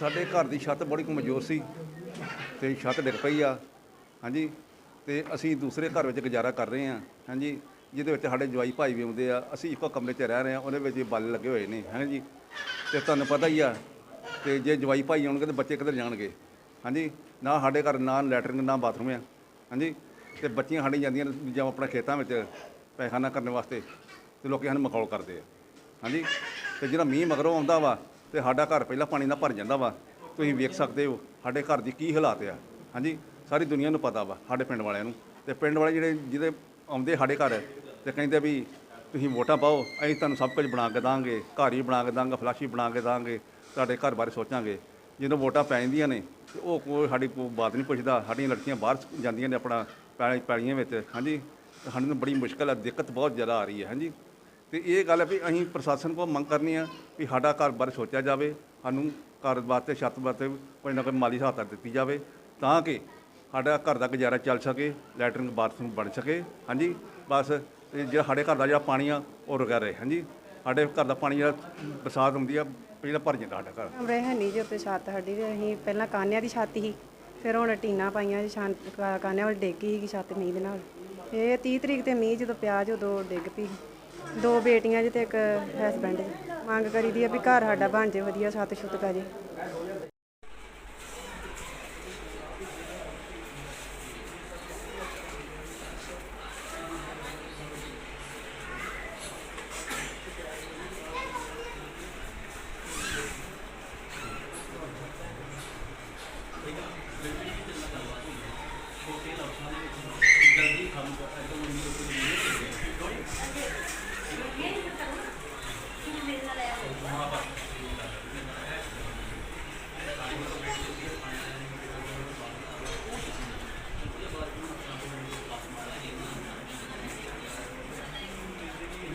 ਸਾਡੇ ਘਰ ਦੀ ਛੱਤ ਬੜੀ ਕਮਜ਼ੋਰ ਸੀ ਤੇ ਛੱਤ ਡਿੱਗ ਪਈ ਆ, ਹਾਂਜੀ, ਤੇ ਅਸੀਂ ਦੂਸਰੇ ਘਰ ਵਿੱਚ ਗੁਜ਼ਾਰਾ ਕਰ ਰਹੇ ਹਾਂ, ਹਾਂਜੀ, ਜਿਹਦੇ ਵਿੱਚ ਸਾਡੇ ਜਵਾਈ ਭਾਈ ਵੀ ਆਉਂਦੇ ਆ, ਅਸੀਂ ਇੱਕੋ ਕਮਰੇ 'ਚ ਰਹਿ ਰਹੇ ਹਾਂ, ਉਹਦੇ ਵਿੱਚ ਹੀ ਬਲ ਲੱਗੇ ਹੋਏ ਨੇ ਹਾਂਜੀ ਤੇ ਤੁਹਾਨੂੰ ਪਤਾ ਹੀ ਆ ਤੇ ਜੇ ਜਵਾਈ ਭਾਈ ਆਉਣਗੇ ਤੇ ਬੱਚੇ ਕਿੱਧਰ ਜਾਣਗੇ, ਹਾਂਜੀ, ਨਾ ਸਾਡੇ ਘਰ ਨਾ ਲੈਟਰਿੰਗ, ਨਾ ਬਾਥਰੂਮ ਆ, ਹਾਂਜੀ, ਤੇ ਬੱਚੀਆਂ ਸਾਡੀਆਂ ਜਾਂਦੀਆਂ ਨੇ ਜਾਂ ਆਪਣਾ ਖੇਤਾਂ ਵਿੱਚ ਪੈਖਾਨਾ ਕਰਨ ਵਾਸਤੇ ਤੇ ਲੋਕੀ ਸਾਨੂੰ ਮਖੌਲ ਕਰਦੇ ਆ, ਹਾਂਜੀ, ਤੇ ਜਿਹੜਾ ਮੀਂਹ ਮਗਰੋਂ ਆਉਂਦਾ ਵਾ ਤੇ ਸਾਡਾ ਘਰ ਪਹਿਲਾਂ ਪਾਣੀ ਨਾਲ ਭਰ ਜਾਂਦਾ ਵਾ। ਤੁਸੀਂ ਵੇਖ ਸਕਦੇ ਹੋ, ਸਾਡੇ ਘਰ ਦੀ ਕੀ ਹਾਲਾਤ ਆ। ਹਾਂਜੀ, ਸਾਰੀ ਦੁਨੀਆ ਨੂੰ ਪਤਾ ਵਾ, ਸਾਡੇ ਪਿੰਡ ਵਾਲਿਆਂ ਨੂੰ। ਤੇ ਪਿੰਡ ਵਾਲੇ ਜਿਹੜੇ, ਜਿਹਦੇ ਆਉਂਦੇ ਸਾਡੇ ਘਰ ਤੇ ਕਹਿੰਦੇ ਵੀ ਤੁਸੀਂ ਵੋਟਾਂ ਪਾਓ, ਅਸੀਂ ਤੁਹਾਨੂੰ ਸਭ ਕੁਝ ਬਣਾ ਕੇ ਦਾਂਗੇ, ਘਰ ਹੀ ਬਣਾ ਕੇ ਦਾਂਗੇ, ਫਲਾਸ਼ੀ ਬਣਾ ਕੇ ਦਾਂਗੇ, ਤੁਹਾਡੇ ਘਰ ਬਾਰੇ ਸੋਚਾਂਗੇ। ਜਦੋਂ ਵੋਟਾਂ ਪੈ ਜਾਂਦੀਆਂ ਨੇ, ਤੇ ਉਹ ਕੋਈ ਸਾਡੀ ਕੋਈ ਬਾਤ ਨਹੀਂ ਪੁੱਛਦਾ, ਸਾਡੀਆਂ ਲੜਕੀਆਂ ਬਾਹਰ ਜਾਂਦੀਆਂ ਨੇ ਆਪਣਾ ਪੈਲੀ ਪੈਲੀਆਂ ਵਿੱਚ। ਹਾਂਜੀ, ਤੇ ਸਾਨੂੰ ਬੜੀ ਮੁਸ਼ਕਲ ਆ, ਦਿੱਕਤ ਬਹੁਤ ਜ਼ਿਆਦਾ ਆ ਰਹੀ ਹੈ। ਹਾਂਜੀ। ਤੇ ਇਹ ਗੱਲ ਹੈ ਵੀ ਅਸੀਂ ਪ੍ਰਸ਼ਾਸਨ ਕੋਲ ਮੰਗ ਕਰਨੀ ਆ ਵੀ ਸਾਡਾ ਘਰ ਬਾਰੇ ਸੋਚਿਆ ਜਾਵੇ, ਸਾਨੂੰ ਘਰ ਵਾਸਤੇ ਛੱਤ ਵਾਸਤੇ ਕੋਈ ਨਾ ਕੋਈ ਮਾਲੀ ਸਹਾਇਤਾ ਦਿੱਤੀ ਜਾਵੇ ਤਾਂ ਕਿ ਸਾਡਾ ਘਰ ਦਾ ਗੁਜ਼ਾਰਾ ਚੱਲ ਸਕੇ, ਲੈਟਰਿੰਗ ਬਾਥਰੂਮ ਬਣ ਸਕੇ। ਹਾਂਜੀ, ਬਸ ਤੇ ਜਿਹੜਾ ਸਾਡੇ ਘਰ ਦਾ ਜਿਹੜਾ ਪਾਣੀ ਆ, ਉਹ ਰੁਕਿਆ ਰਹੇ। ਹਾਂਜੀ, ਸਾਡੇ ਘਰ ਦਾ ਪਾਣੀ ਜਿਹੜਾ ਬਰਸਾਤ ਹੁੰਦੀ ਆ, ਪਹਿਲਾਂ ਭਰ ਜਾਂਦਾ ਸਾਡਾ ਘਰ। ਕਮਰੇ ਹੈ ਨਹੀਂ ਜੀ ਉੱਤੇ ਛੱਤ ਸਾਡੀ ਤੇ ਅਸੀਂ ਪਹਿਲਾਂ ਕਾਨਿਆਂ ਦੀ ਛੱਤ ਸੀ, ਫਿਰ ਹੁਣ ਟੀਨਾ ਪਾਈਆਂ, ਛਾਂ ਕਾਨਿਆਂ ਵੱਲ ਡਿੱਗ ਗਈ ਸੀ ਛੱਤ ਮੀਂਹ ਦੇ ਨਾਲ। ਇਹ 30 ਤਰੀਕ ਤੇ ਮੀਂਹ, ਜਦੋਂ ਪਿਆ ਜਦੋਂ ਡਿੱਗ ਪਈ ਦੋ ਬੇਟੀਆਂ ਜੀ ਤੇ ਇੱਕ ਹਸਬੰਡ ਜੀ। ਮੰਗ ਕਰੀਦੀ ਆ ਵੀ ਘਰ ਸਾਡਾ ਬਣ ਜੇ ਵਧੀਆ ਛੱਤ ਛੁੱਤ ਪੈ ਜੇ।